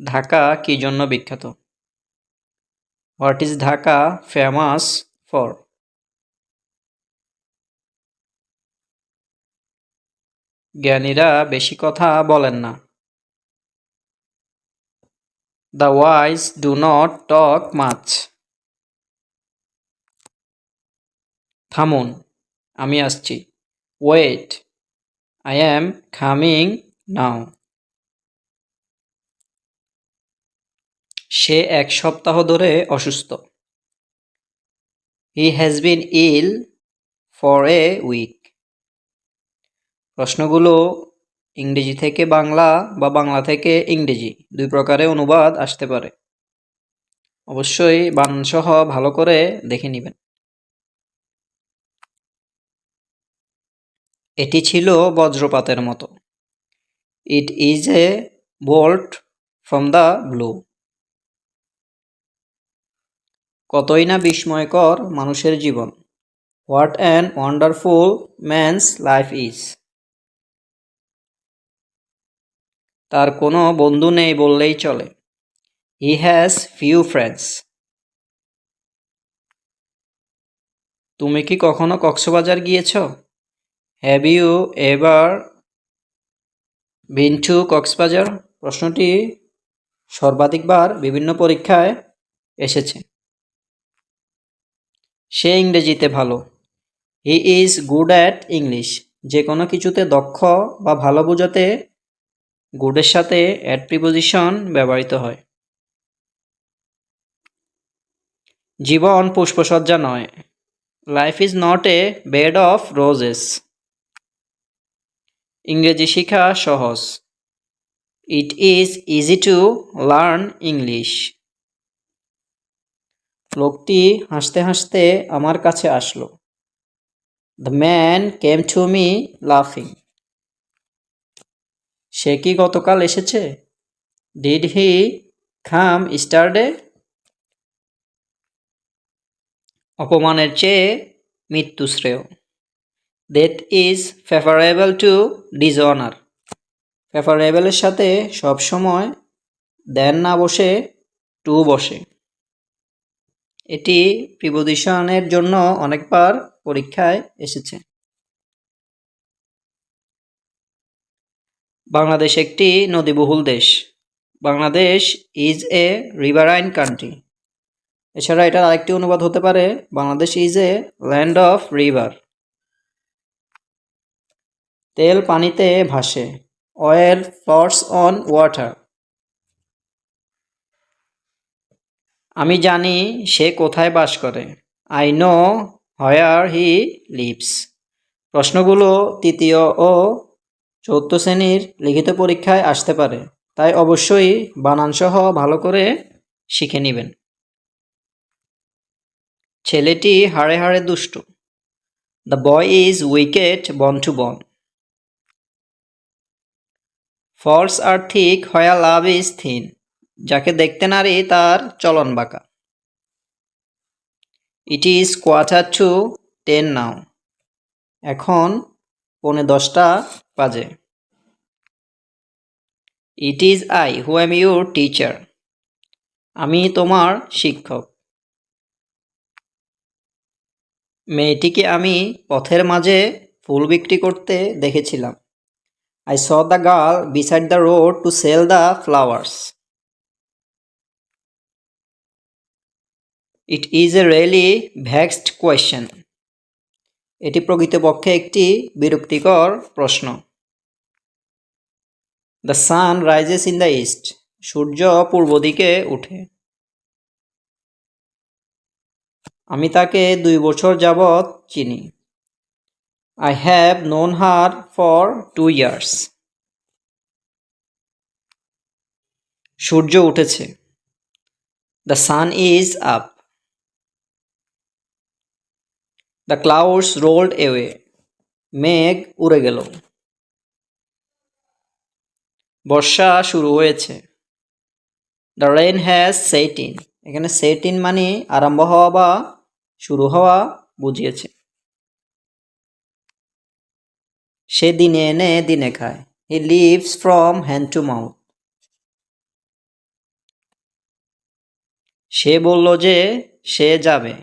ঢাকা কি জন্য বিখ্যাত? What is Dhaka famous for জ্ঞানীরা বেশি কথা বলেন না। The wise do not talk much থামুন, আমি আসছি। Wait I am coming now সে এক সপ্তাহ ধরে অসুস্থ। He has been ill for a week প্রশ্নগুলো ইংরেজি থেকে বাংলা বা বাংলা থেকে ইংরেজি, দুই প্রকারে অনুবাদ আসতে পারে। অবশ্যই বানানসহ ভালো করে দেখে নেবেন। এটি ছিল বজ্রপাতের মতো। It is a bolt from the blue কতই না বিস্ময়কর মানুষের জীবন। What an wonderful man's life is তার কোনো বন্ধু নেই বললেই চলে। হি হ্যাজ ফিউ ফ্রেন্ডস তুমি কি কখনো কক্সবাজার গিয়েছ? হ্যাভ ইউ এবার বিন টু কক্সবাজার? প্রশ্নটি সর্বাধিকবার বিভিন্ন পরীক্ষায় এসেছে। সে ইংরেজিতে ভালো। He is good at English যে কোনো কিছুতে দক্ষ বা ভালো বোঝাতে গুডের সাথে অ্যাড প্রিপোজিশন ব্যবহৃত হয়। জীবন পুষ্পসজ্জা নয়। Life is not a bed of roses ইংরেজি শেখা সহজ। It is easy to learn English লোকটি হাসতে হাসতে আমার কাছে আসলো। The man came to me লাফিং সে কি গতকাল এসেছে? ডিড হি খাম স্টারডে অপমানের চেয়ে মৃত্যু শ্রেয়। Death is favourable to dishonour ফেভারেবলের সাথে সবসময় দেন না বসে, টু বসে। এটি প্রিপোজিশনের জন্য অনেকবার পরীক্ষায় এসেছে। বাংলাদেশ একটি নদীবহুল দেশ। Bangladesh is a riverine country এছাড়া এটার আরেকটি অনুবাদ হতে পারে, Bangladesh is a land of river তেল পানিতে ভাসে। অয়েল ফ্লটস অন ওয়াটার আমি জানি সে কোথায় বাস করে। I know where he lives প্রশ্নগুলো তৃতীয় ও চৌদ্দ শ্রেণির লিখিত পরীক্ষায় আসতে পারে, তাই অবশ্যই বানানসহ ভালো করে শিখে নেবেন। ছেলেটি হাড়ে হাড়ে দুষ্ট। The boy is wicked bone to bone false আর ঠিক হয়া লাভ ইজ থিন যাকে দেখতে নারী, তার চলন বাঁকা। It is quarter to ten now এখন পৌনে দশটা বাজে। It is I who am your teacher আমি তোমার শিক্ষক। মেয়েটিকে আমি পথের মাঝে ফুল বিক্রি করতে দেখেছিলাম। I saw the girl beside the road to sell the flowers it is a really vexed question এটি প্রকৃতপক্ষে একটি বিরক্তিকর প্রশ্ন। The sun rises in the east সূর্য পূর্ব দিকে উঠে। আমি তাকে দুই বছর যাবৎ চিনি। I have known her for two years সূর্য উঠেছে। The sun is up the clouds rolled away মেঘ উড়ে গেল। বর্ষা শুরু হয়েছে। The rain has set in এখানে সেট ইন মানে আরম্ভ হওয়া বা শুরু হওয়া বুঝিয়েছে। সে দিনে এনে দিনে খায়। He lives from hand to mouth সে বলল যে সে যাবে।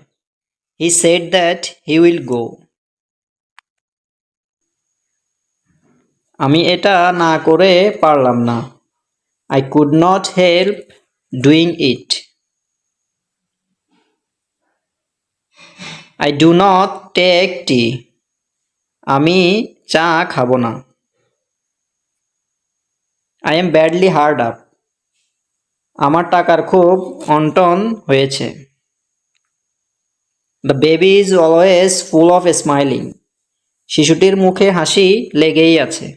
He said that he will go আমি এটা না করে পারলাম না। I could not help doing it I do not take tea আমি চা খাব না। I am badly hard up আমার টাকার খুব অন্টন হয়েছে। The baby is always full of smiling শিশুটির মুখে হাসি লেগেই আছে।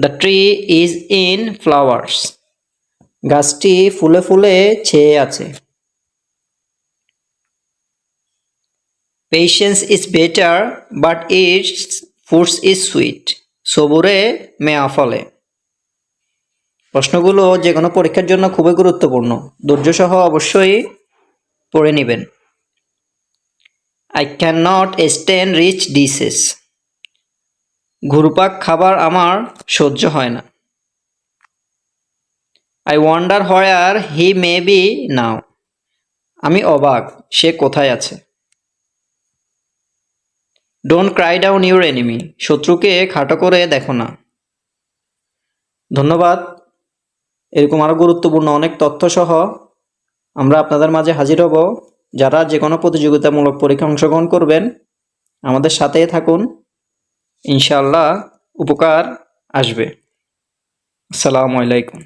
The tree is in flowers গাছটি ফুলে ফুলে ছেয়ে আছে। Patience is better but its foods is sweet সবুরে মেয়া ফলে। প্রশ্নগুলো যে কোনো পরীক্ষার জন্য খুবই গুরুত্বপূর্ণ। ধৈর্য সহ অবশ্যই পড়ে নেবেন। I can not stand rich dishes ঘুরপাক খাবার আমার সহ্য হয় না। I wonder where he may be now আমি অবাক, সে কোথায় আছে? Don't cry down your enemy শত্রুকে খাটো করে দেখো না। ধন্যবাদ। এরকম আরও গুরুত্বপূর্ণ অনেক তথ্য সহ আমরা আপনাদের মাঝে হাজির হব। যারা যে কোনো প্রতিযোগিতামূলক পরীক্ষা অংশগ্রহণ করবেন, আমাদের সাথে থাকুন। ইনশাল্লাহ উপকার আসবে। আসসালামু আলাইকুম।